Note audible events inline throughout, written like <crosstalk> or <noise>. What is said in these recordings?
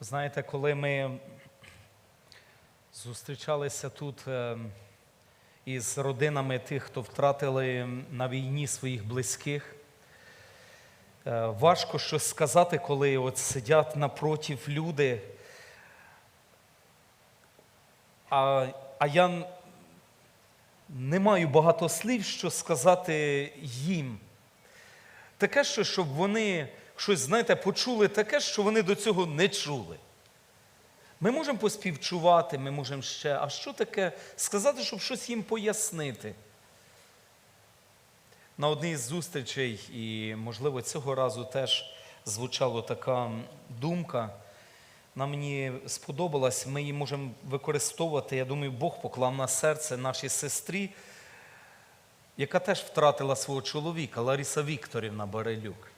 Знаєте, коли ми зустрічалися тут е, із родинами тих, хто втратили на війні своїх близьких, е, важко щось сказати, коли от сидять напротив люди. А, а я не маю багато слів, що сказати їм. Таке, що щоб вони щось, знаєте, почули таке, що вони до цього не чули. Ми можемо поспівчувати, ми можемо ще. А що таке сказати, щоб щось їм пояснити? На одній з зустрічей, і, можливо, цього разу теж звучала така думка. Вона мені сподобалась, ми її можемо використовувати. Я думаю, Бог поклав на серце нашій сестрі, яка теж втратила свого чоловіка, Лариса Вікторівна Барелюк.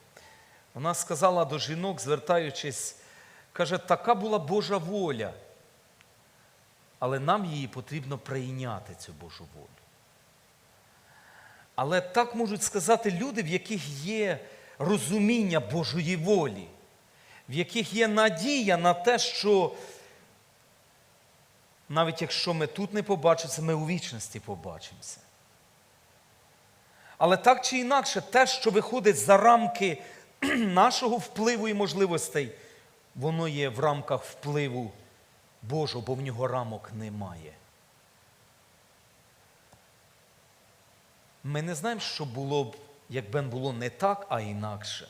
Вона сказала до жінок, звертаючись, каже, така була Божа воля, але нам її потрібно прийняти, цю Божу волю. Але так можуть сказати люди, в яких є розуміння Божої волі, в яких є надія на те, що навіть якщо ми тут не побачимося, ми у вічності побачимося. Але так чи інакше, те, що виходить за рамки <clears throat> нашого впливу і можливостей, воно є в рамках впливу Божого, бо в нього рамок немає. Ми не знаємо, що було б, якби було не так, а інакше.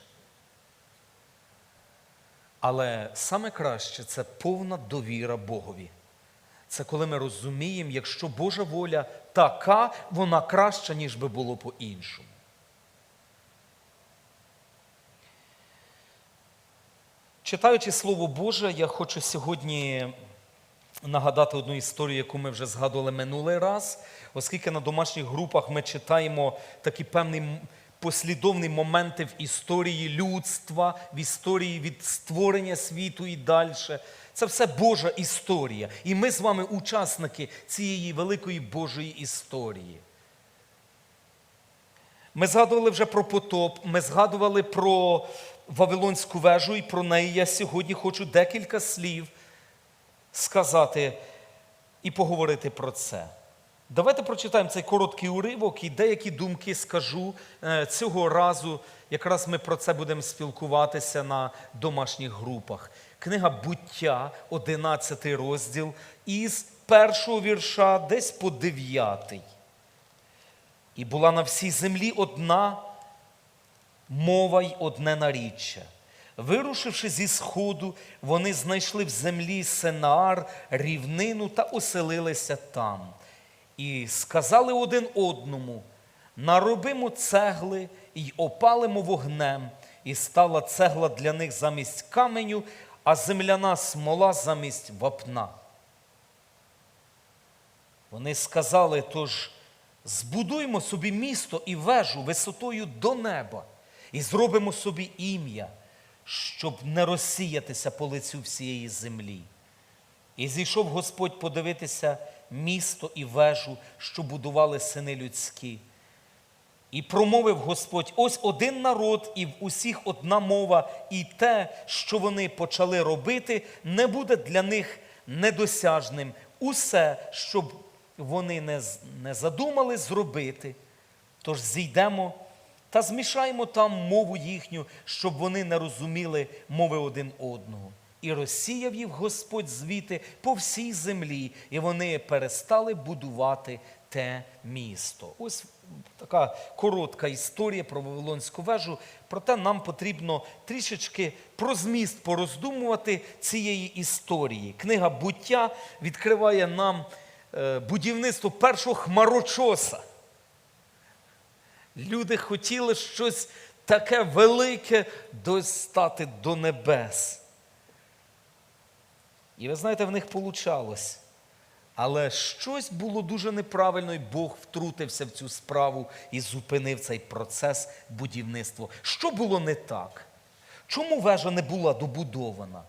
Але саме краще це повна довіра Богові. Це коли ми розуміємо, якщо Божа воля така, вона краща, ніж би було по-іншому. Читаючи Слово Боже, я хочу сьогодні нагадати одну історію, яку ми вже згадували минулий раз, оскільки на домашніх групах ми читаємо такі певні м- послідовні моменти в історії людства, в історії від створення світу і далі. Це все Божа історія. І ми з вами учасники цієї великої Божої історії. Ми згадували вже про потоп, ми згадували про Вавилонську вежу, і про неї я сьогодні хочу декілька слів сказати і поговорити про це. Давайте прочитаємо цей короткий уривок і деякі думки скажу Е, цього разу. Якраз ми про це будемо спілкуватися на домашніх групах. Книга буття, 11 розділ, із першого вірша десь по дев'ятий. І була на всій землі одна мова й одне наріччя. Вирушивши зі сходу, вони знайшли в землі Сенаар, рівнину та оселилися там. І сказали один одному: наробимо цегли й опалимо вогнем, і стала цегла для них замість каменю, а земляна смола замість вапна. Вони сказали, тож збудуємо собі місто і вежу висотою до неба, і зробимо собі ім'я, щоб не розсіятися по лицю всієї землі. І зійшов Господь подивитися місто і вежу, що будували сини людські. І промовив Господь: ось один народ, і в усіх одна мова, і те, що вони почали робити, не буде для них недосяжним. Усе, щоб вони не, не задумали зробити. Тож зійдемо та змішаємо там мову їхню, щоб вони не розуміли мови один одного. І розсіяв їх Господь звіти по всій землі, і вони перестали будувати те місто. Ось така коротка історія про Вавилонську вежу. Проте нам потрібно трішечки про зміст пороздумувати цієї історії. Книга буття відкриває нам е, будівництво першого хмарочоса. Люди хотіли щось таке велике достати до небес. І ви знаєте, в них получалось. Але щось було дуже неправильно, і Бог втрутився в цю справу і зупинив цей процес будівництва. Що було не так? Чому вежа не була добудована?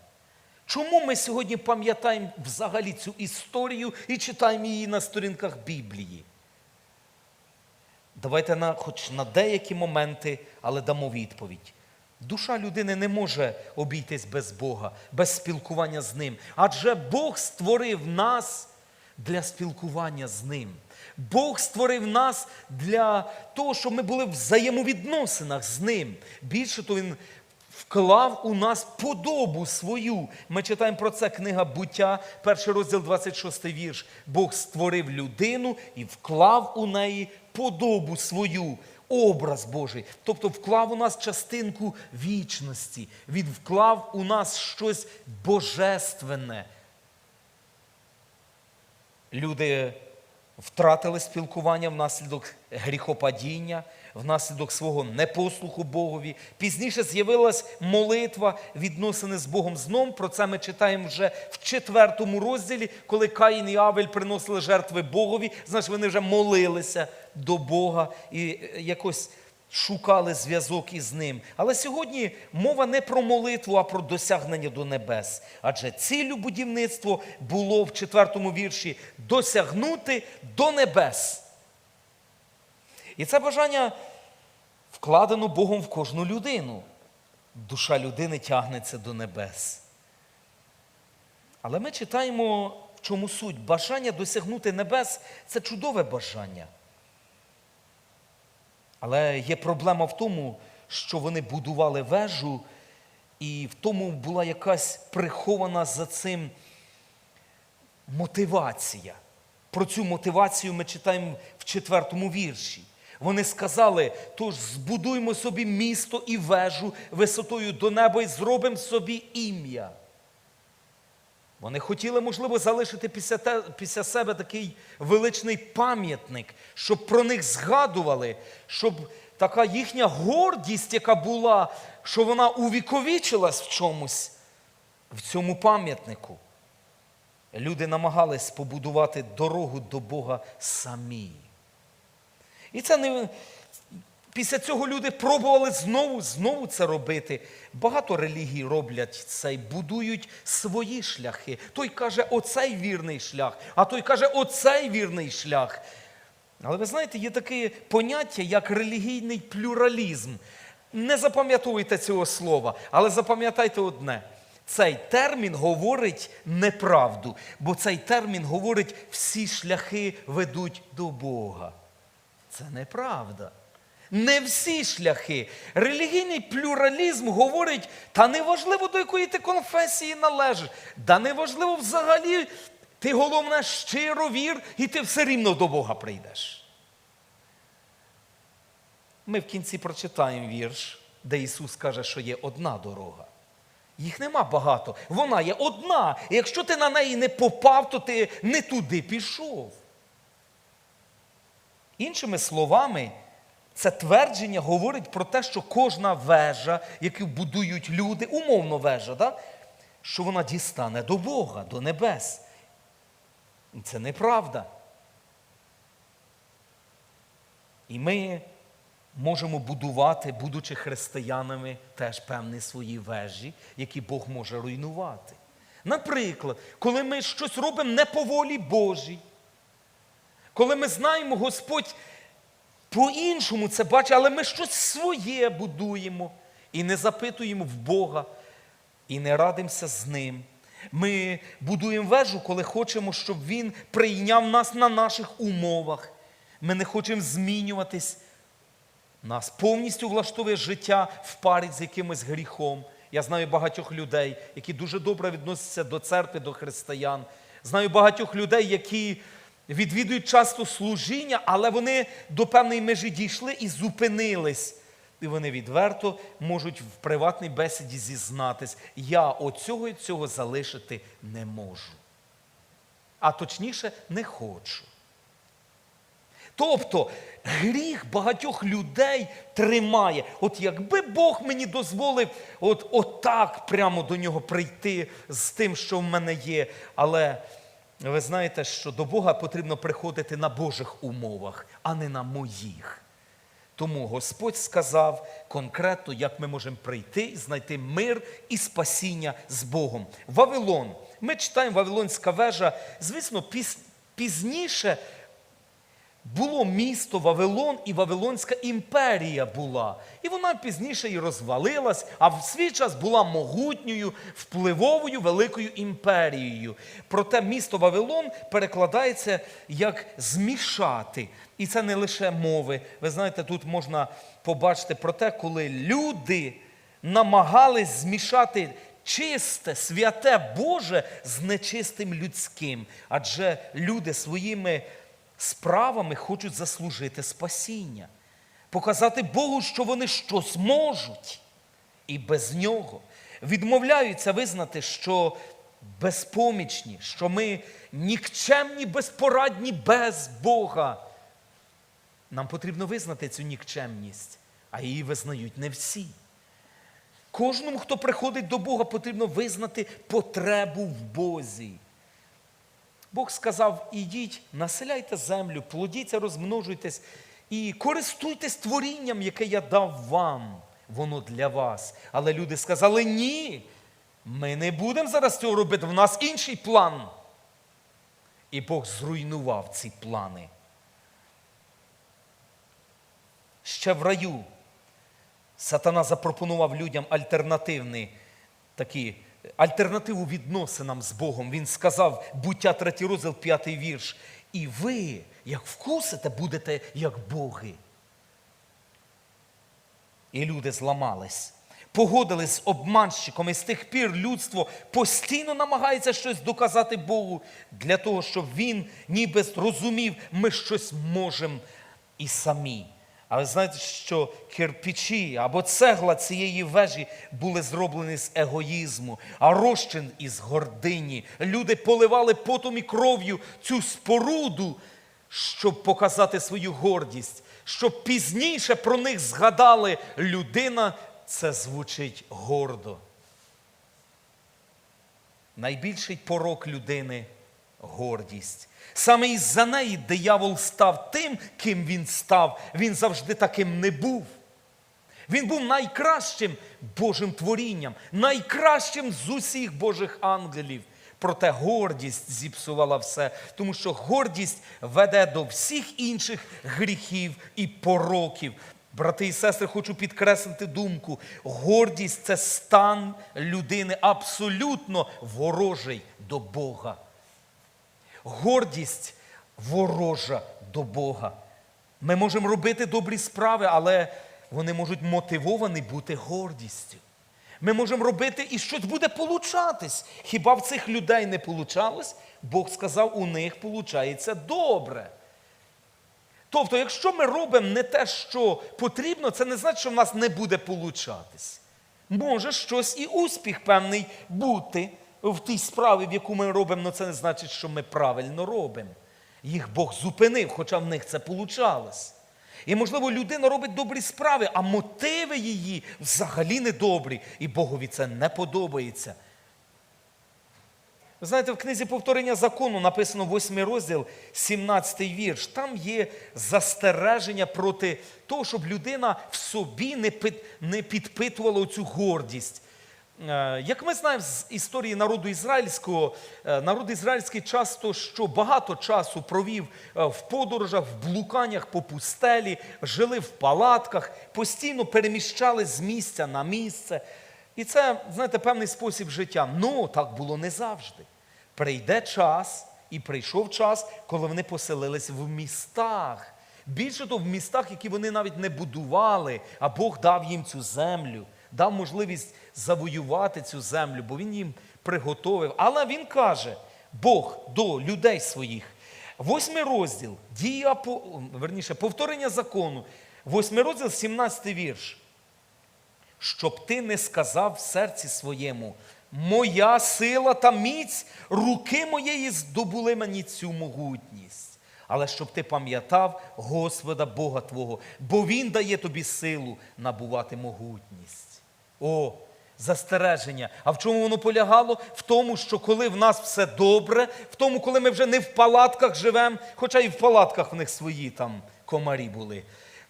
Чому ми сьогодні пам'ятаємо взагалі цю історію і читаємо її на сторінках Біблії? Давайте на, хоч на деякі моменти, але дамо відповідь. Душа людини не може обійтись без Бога, без спілкування з Ним. Адже Бог створив нас для спілкування з Ним. Бог створив нас для того, щоб ми були в взаємовідносинах з Ним. Більше то Він вклав у нас подобу свою. Ми читаємо про це книга буття, перший розділ, 26 вірш. Бог створив людину і вклав у неї подобу свою, образ Божий. Тобто вклав у нас частинку вічності. Він вклав у нас щось божественне. Люди втратили спілкування внаслідок гріхопадіння, внаслідок свого непослуху Богові. Пізніше з'явилась молитва, відносини з Богом зном. Про це ми читаємо вже в четвертому розділі, коли Каїн і Авель приносили жертви Богові. Значить, вони вже молилися до Бога і е, якось шукали зв'язок із ним. Але сьогодні мова не про молитву, а про досягнення до небес. Адже ціллю будівництва було в четвертому вірші досягнути до небес. І це бажання вкладено Богом в кожну людину. Душа людини тягнеться до небес. Але ми читаємо, в чому суть. Бажання досягнути небес це чудове бажання. Але є проблема в тому, що вони будували вежу, і в тому була якась прихована за цим мотивація. Про цю мотивацію ми читаємо в четвертому вірші. Вони сказали: тож збудуймо собі місто і вежу висотою до неба і зробимо собі ім'я. Вони хотіли, можливо, залишити після, те, після себе такий величний пам'ятник, щоб про них згадували, щоб така їхня гордість, яка була, що вона увіковічилась в чомусь, в цьому пам'ятнику. Люди намагались побудувати дорогу до Бога самі. І це не. Після цього люди пробували знову, знову це робити. Багато релігій роблять це і будують свої шляхи. Той каже, оцей вірний шлях, а той каже, оцей вірний шлях. Але ви знаєте, є таке поняття, як релігійний плюралізм. Не запам'ятовуйте цього слова, але запам'ятайте одне. Цей термін говорить неправду, бо цей термін говорить, всі шляхи ведуть до Бога. Це неправда. Не всі шляхи. Релігійний плюралізм говорить, та неважливо, до якої ти конфесії належиш, та неважливо взагалі, ти головне щиро вір, і ти все рівно до Бога прийдеш. Ми в кінці прочитаємо вірш, де Ісус каже, що є одна дорога. Їх нема багато, вона є одна. І якщо ти на неї не попав, то ти не туди пішов. Іншими словами, це твердження говорить про те, що кожна вежа, яку будують люди, умовно вежа, да? що вона дістане до Бога, до небес. Це неправда. І ми можемо будувати, будучи християнами, теж певні свої вежі, які Бог може руйнувати. Наприклад, коли ми щось робимо не по волі Божій, коли ми знаємо, Господь по-іншому це бачить, але ми щось своє будуємо і не запитуємо в Бога, і не радимося з Ним. Ми будуємо вежу, коли хочемо, щоб Він прийняв нас на наших умовах. Ми не хочемо змінюватись. Нас повністю влаштовує життя в парі з якимось гріхом. Я знаю багатьох людей, які дуже добре відносяться до церкви, до християн. Знаю багатьох людей, які відвідують часто служіння, але вони до певної межі дійшли і зупинились. І вони відверто можуть в приватній бесіді зізнатись, я оцього і цього залишити не можу. А точніше, не хочу. Тобто гріх багатьох людей тримає. От якби Бог мені дозволив от, отак прямо до нього прийти з тим, що в мене є. Але ви знаєте, що до Бога потрібно приходити на Божих умовах, а не на моїх. Тому Господь сказав конкретно, як ми можемо прийти і знайти мир і спасіння з Богом. Вавилон. Ми читаємо Вавилонська вежа. Звісно, піз- пізніше було місто Вавилон і Вавилонська імперія була. І вона пізніше і розвалилась, а в свій час була могутньою, впливовою великою імперією. Проте місто Вавилон перекладається як змішати. І це не лише мови. Ви знаєте, тут можна побачити про те, коли люди намагались змішати чисте, святе Боже з нечистим людським. Адже люди своїми справами хочуть заслужити спасіння, показати Богу, що вони щось можуть, і без нього відмовляються визнати, що безпомічні, що ми нікчемні, безпорадні без Бога. Нам потрібно визнати цю нікчемність, а її визнають не всі. Кожному, хто приходить до Бога, потрібно визнати потребу в Бозі. Бог сказав: ідіть, населяйте землю, плодіться, розмножуйтесь і користуйтесь творінням, яке я дав вам. Воно для вас. Але люди сказали: ні, ми не будемо зараз цього робити. В нас інший план. І Бог зруйнував ці плани. Ще в раю Сатана запропонував людям альтернативний такі, альтернативу відносинам з Богом. Він сказав, буття 3 розділ, 5 вірш. І ви, як вкусите, будете як Боги. І люди зламались, погодились з обманщиком, і з тих пір людство постійно намагається щось доказати Богу для того, щоб він ніби зрозумів, ми щось можемо і самі. Але знаєте, що кирпичі або цегла цієї вежі були зроблені з егоїзму, а розчин із гордині. Люди поливали потом і кров'ю цю споруду, щоб показати свою гордість, щоб пізніше про них згадали людина, це звучить гордо. Найбільший порок людини гордість. Саме із-за неї диявол став тим, ким він став. Він завжди таким не був. Він був найкращим Божим творінням, найкращим з усіх Божих ангелів. Проте гордість зіпсувала все, тому що гордість веде до всіх інших гріхів і пороків. Брати і сестри, хочу підкреслити думку: гордість це стан людини абсолютно ворожий до Бога. Гордість ворожа до Бога. Ми можемо робити добрі справи, але вони можуть мотивовані бути гордістю. Ми можемо робити і щось буде получатись. Хіба в цих людей не получалось? Бог сказав, у них получається добре. Тобто, якщо ми робимо не те, що потрібно, це не значить, що в нас не буде получатись. Може щось і успіх певний бути в тій справі, в яку ми робимо, але це не значить, що ми правильно робимо. Їх Бог зупинив, хоча в них це получалось. І, можливо, людина робить добрі справи, а мотиви її взагалі не добрі, і Богові це не подобається. Ви знаєте, в книзі повторення закону написано 8 розділ, 17 вірш. Там є застереження проти того, щоб людина в собі не підпитувала цю гордість. Е, Як ми знаємо з історії народу ізраїльського, е, народ ізраїльський часто що багато часу провів е, в подорожах, в блуканнях по пустелі, жили в палатках, постійно переміщались з місця на місце. І це, знаєте, певний спосіб життя. Ну, так було не завжди. Прийде час, і прийшов час, коли вони поселились в містах. Більше того, в містах, які вони навіть не будували, а Бог дав їм цю землю, дав можливість завоювати цю землю, бо він їм приготовив. Але він каже, Бог до людей своїх. Восьмий розділ, дія, верніше, повторення закону, восьмий розділ, 17 вірш щоб ти не сказав в серці своєму, моя сила та міць руки моєї здобули мені цю могутність. Але щоб ти пам'ятав Господа Бога Твого, бо Він дає тобі силу набувати могутність. О, застереження. А в чому воно полягало? В тому, що коли в нас все добре, в тому, коли ми вже не в палатках живемо, хоча і в палатках в них свої там комарі були.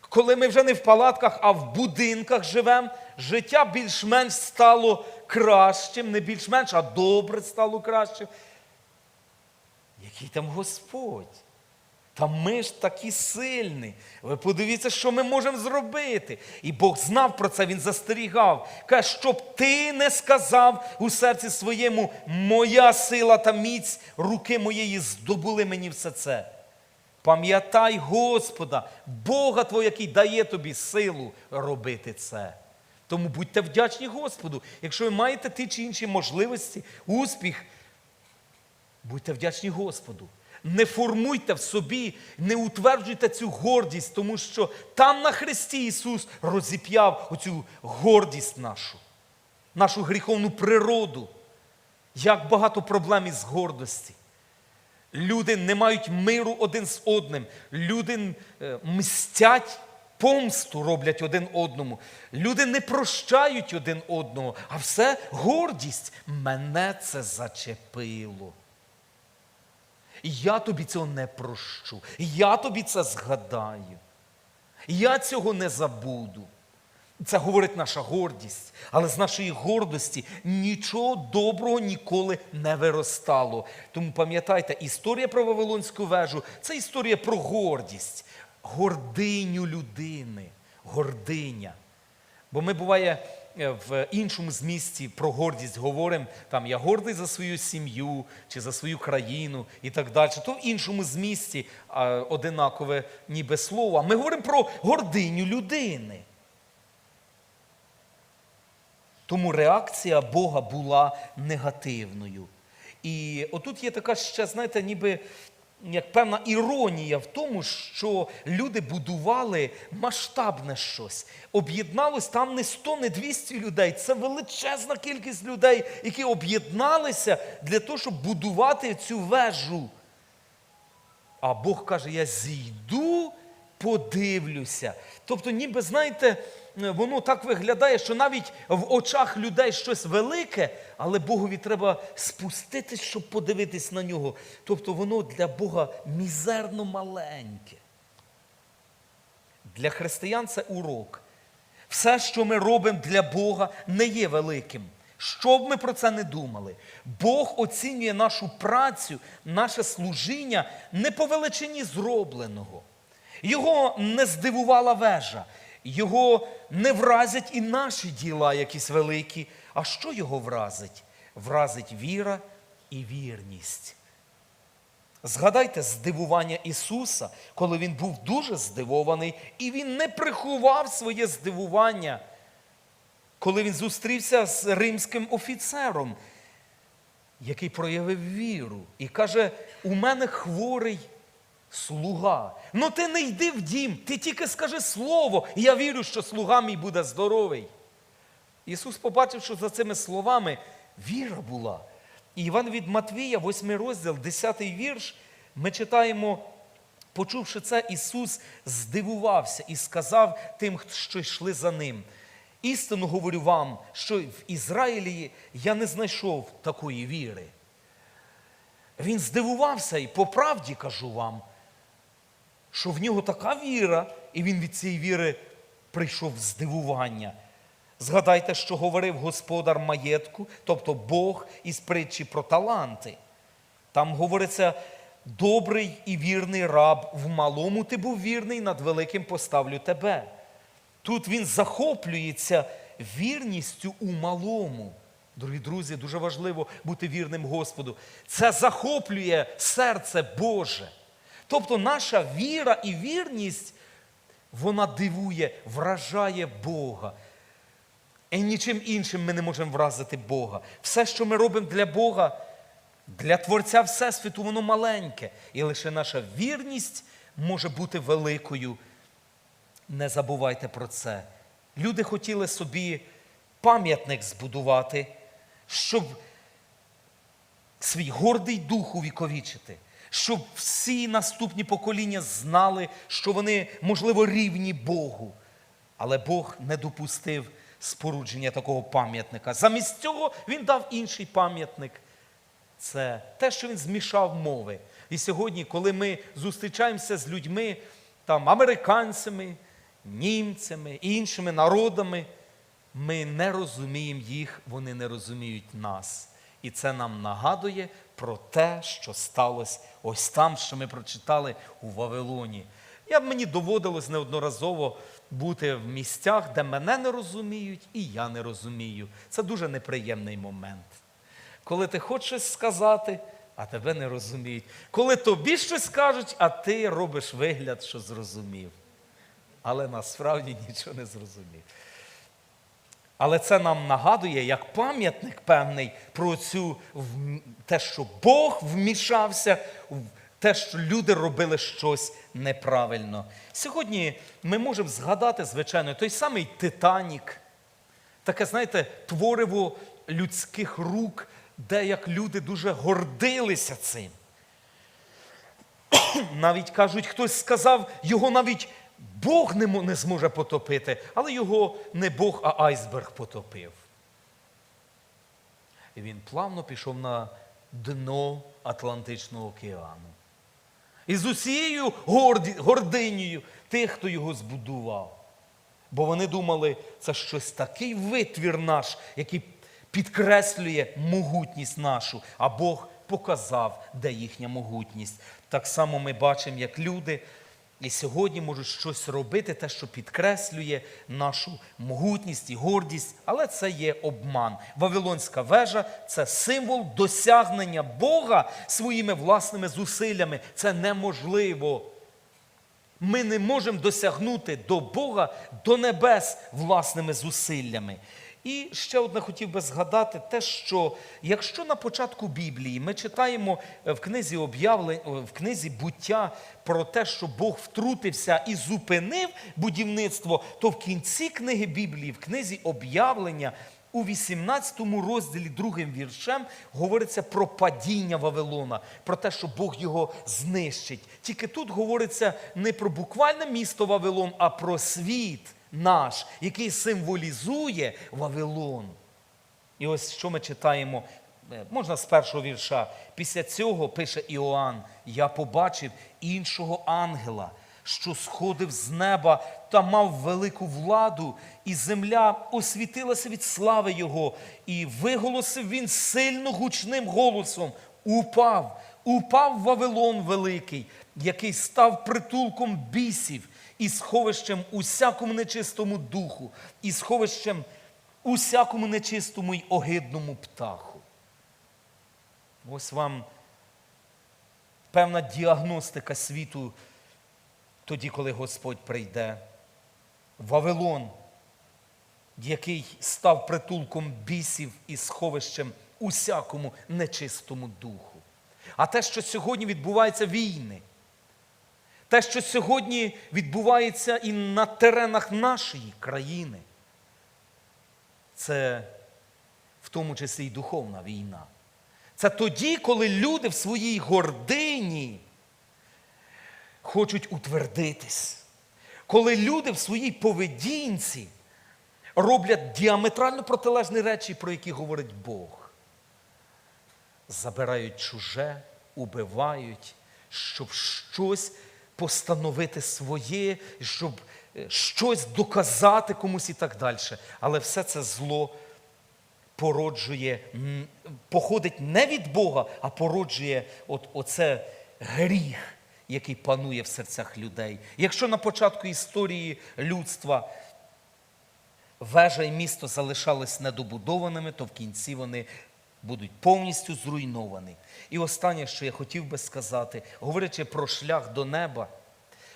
Коли ми вже не в палатках, а в будинках живемо, життя більш-менш стало кращим, не більш-менш, а добре стало кращим. Який там Господь? Та ми ж такі сильні. Ви подивіться, що ми можемо зробити. І Бог знав про це, він застерігав. Каже, щоб ти не сказав у серці своєму, моя сила та міць руки моєї здобули мені все це. Пам'ятай Господа, Бога Твого, який дає тобі силу робити це. Тому будьте вдячні Господу. Якщо ви маєте ті чи інші можливості, успіх, будьте вдячні Господу. Не формуйте в собі, не утверджуйте цю гордість, тому що там на Христі Ісус розіп'яв оцю гордість нашу, нашу гріховну природу. Як багато проблем із гордості. Люди не мають миру один з одним. Люди е, мстять, помсту роблять один одному. Люди не прощають один одного, а все гордість. Мене це зачепило. Я тобі цього не прощу. Я тобі це згадаю. Я цього не забуду. Це говорить наша гордість. Але з нашої гордості нічого доброго ніколи не виростало. Тому пам'ятайте, історія про Вавилонську вежу це історія про гордість, гординю людини. Гординя. Бо ми буває в іншому змісті про гордість говоримо, там я гордий за свою сім'ю чи за свою країну і так далі. То в іншому змісті одинакове ніби слово. Ми говоримо про гординю людини. Тому реакція Бога була негативною. І отут є така ще, знаєте, ніби як певна іронія в тому, що люди будували масштабне щось. Об'єдналось там не 100, не 200 людей. Це величезна кількість людей, які об'єдналися для того, щоб будувати цю вежу. А Бог каже: я зійду, подивлюся. Тобто, ніби, знаєте, воно так виглядає, що навіть в очах людей щось велике, але Богові треба спуститись, щоб подивитись на нього. Тобто воно для Бога мізерно маленьке. Для християн це урок. Все, що ми робимо для Бога, не є великим. Що б ми про це не думали, Бог оцінює нашу працю, наше служіння не по величині зробленого. Його не здивувала вежа, його не вразять і наші діла якісь великі. А що його вразить? Вразить віра і вірність. Згадайте здивування Ісуса, коли Він був дуже здивований, і Він не приховав своє здивування, коли він зустрівся з римським офіцером, який проявив віру, і каже: у мене хворий слуга. Ну ти не йди в дім, ти тільки скажи слово, і я вірю, що слуга мій буде здоровий. Ісус побачив, що за цими словами віра була. І Іван від Матвія, 8 розділ, 10 вірш, ми читаємо, почувши це, Ісус здивувався і сказав тим, що йшли за ним. Істину говорю вам, що в Ізраїлі я не знайшов такої віри. Він здивувався і по правді кажу вам, що в нього така віра, і він від цієї віри прийшов в здивування. Згадайте, що говорив господар маєтку, тобто Бог із притчі про таланти. Там говориться, добрий і вірний раб, в малому ти був вірний, над великим поставлю тебе. Тут він захоплюється вірністю у малому. Дорогі друзі, дуже важливо бути вірним Господу. Це захоплює серце Боже. Тобто наша віра і вірність, вона дивує, вражає Бога. І нічим іншим ми не можемо вразити Бога. Все, що ми робимо для Бога, для Творця Всесвіту, воно маленьке. І лише наша вірність може бути великою. Не забувайте про це. Люди хотіли собі пам'ятник збудувати, щоб свій гордий дух увіковічити, щоб всі наступні покоління знали, що вони, можливо, рівні Богу. Але Бог не допустив спорудження такого пам'ятника. Замість цього він дав інший пам'ятник. Це те, що він змішав мови. І сьогодні, коли ми зустрічаємося з людьми, там, американцями, німцями, іншими народами, ми не розуміємо їх, вони не розуміють нас. І це нам нагадує про те, що сталося ось там, що ми прочитали у Вавилоні. Я мені доводилось неодноразово бути в місцях, де мене не розуміють, і я не розумію. Це дуже неприємний момент. Коли ти хочеш сказати, а тебе не розуміють. Коли тобі щось скажуть, а ти робиш вигляд, що зрозумів. Але насправді <laughs> нічого не зрозумів. Але це нам нагадує, як пам'ятник певний про цю те, що Бог вмішався в те, що люди робили щось неправильно. Сьогодні ми можемо згадати, звичайно, той самий Титанік, таке, знаєте, твориво людських рук, де як люди дуже гордилися цим. <clears throat> Навіть кажуть, хтось сказав, його навіть Бог не, зможе потопити, але його не Бог, а айсберг потопив. І він плавно пішов на дно Атлантичного океану. І з усією гординею тих, хто його збудував. Бо вони думали, це щось такий витвір наш, який підкреслює могутність нашу, а Бог показав, де їхня могутність. Так само ми бачимо, як люди і сьогодні можуть щось робити, те, що підкреслює нашу могутність і гордість, але це є обман. Вавилонська вежа це символ досягнення Бога своїми власними зусиллями. Це неможливо. Ми не можемо досягнути до Бога, до небес власними зусиллями. І ще одне хотів би згадати те, що якщо на початку Біблії ми читаємо е, в книзі об'явлень, в книзі буття про те, що Бог втрутився і зупинив будівництво, то в кінці книги Біблії, в книзі об'явлення, у 18 розділі другим віршем говориться про падіння Вавилона, про те, що Бог його знищить. Тільки тут говориться не про буквальне місто Вавилон, а про світ наш, який символізує Вавилон. І ось що ми читаємо, е, можна з першого вірша. Після цього пише Іоанн: Я побачив іншого ангела, що сходив з неба та мав велику владу, і земля освітилася від слави Його, і виголосив він сильно гучним голосом: Упав, упав Вавилон великий, який став притулком бісів і сховищем усякому нечистому духу, і сховищем усякому нечистому й огидному птаху. Ось вам певна діагностика світу тоді, коли Господь прийде. Вавилон, який став притулком бісів і сховищем усякому нечистому духу. А те, що сьогодні відбуваються війни, те, що сьогодні відбувається і на теренах нашої країни, це в тому числі й духовна війна. Це тоді, коли люди в своїй гордині хочуть утвердитись, коли люди в своїй поведінці роблять діаметрально протилежні речі, про які говорить Бог. Забирають чуже, убивають, щоб щось постановити своє, щоб е, щось доказати комусь і так далі. Але все це зло породжує, походить не від Бога, а породжує от, оце гріх, який панує в серцях людей. Якщо на початку історії людства вежа і місто залишались недобудованими, то в кінці вони будуть повністю зруйновані. І останнє, що я хотів би сказати, говорячи про шлях до неба,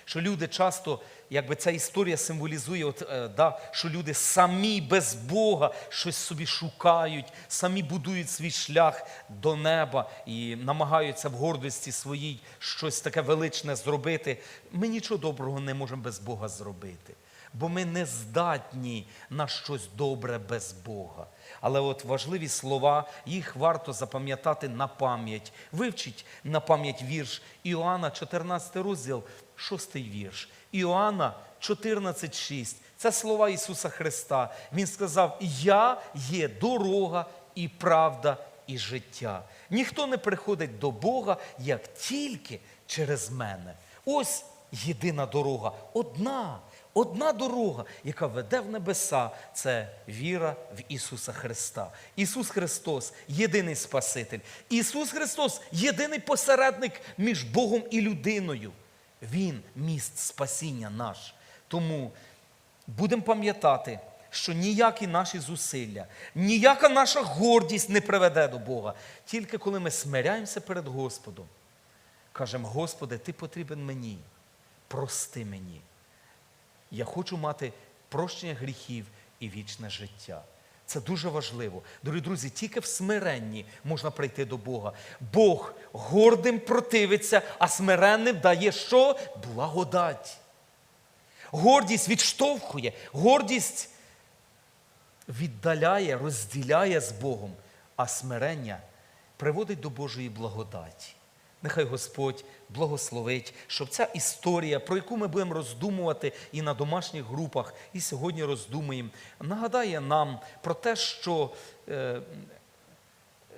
що люди часто, якби ця історія символізує, от, е, да, що люди самі без Бога щось собі шукають, самі будують свій шлях до неба і намагаються в гордості своїй щось таке величне зробити. Ми нічого доброго не можемо без Бога зробити. Бо ми не здатні на щось добре без Бога. Але от важливі слова, їх варто запам'ятати на пам'ять. Вивчіть на пам'ять вірш Іоанна, 14 розділ, 6 вірш. Іоанна 14,6. Це слова Ісуса Христа. Він сказав: Я є дорога і правда, і життя. Ніхто не приходить до Бога, як тільки через мене. Ось єдина дорога, одна, Одна дорога, яка веде в небеса, це віра в Ісуса Христа. Ісус Христос єдиний Спаситель. Ісус Христос єдиний посередник між Богом і людиною. Він міст спасіння наш. Тому будемо пам'ятати, що ніякі наші зусилля, ніяка наша гордість не приведе до Бога. Тільки коли ми смиряємося перед Господом, кажемо, Господи, Ти потрібен мені, прости мені. Я хочу мати прощення гріхів і вічне життя. Це дуже важливо. Дорогі друзі, тільки в смиренні можна прийти до Бога. Бог гордим противиться, а смиренним дає що? Благодать. Гордість відштовхує, гордість віддаляє, розділяє з Богом, а смирення приводить до Божої благодаті. Нехай Господь благословить, щоб ця історія, про яку ми будемо роздумувати і на домашніх групах, і сьогодні роздумуємо, нагадає нам про те, що е,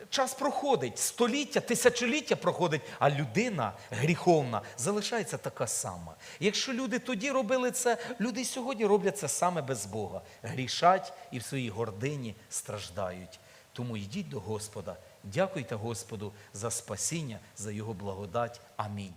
час проходить, століття, тисячоліття проходить, а людина гріховна залишається така сама. Якщо люди тоді робили це, люди сьогодні роблять це саме без Бога. Грішать і в своїй гордині страждають. Тому йдіть до Господа, дякуйте Господу за спасіння, за Його благодать. Амінь.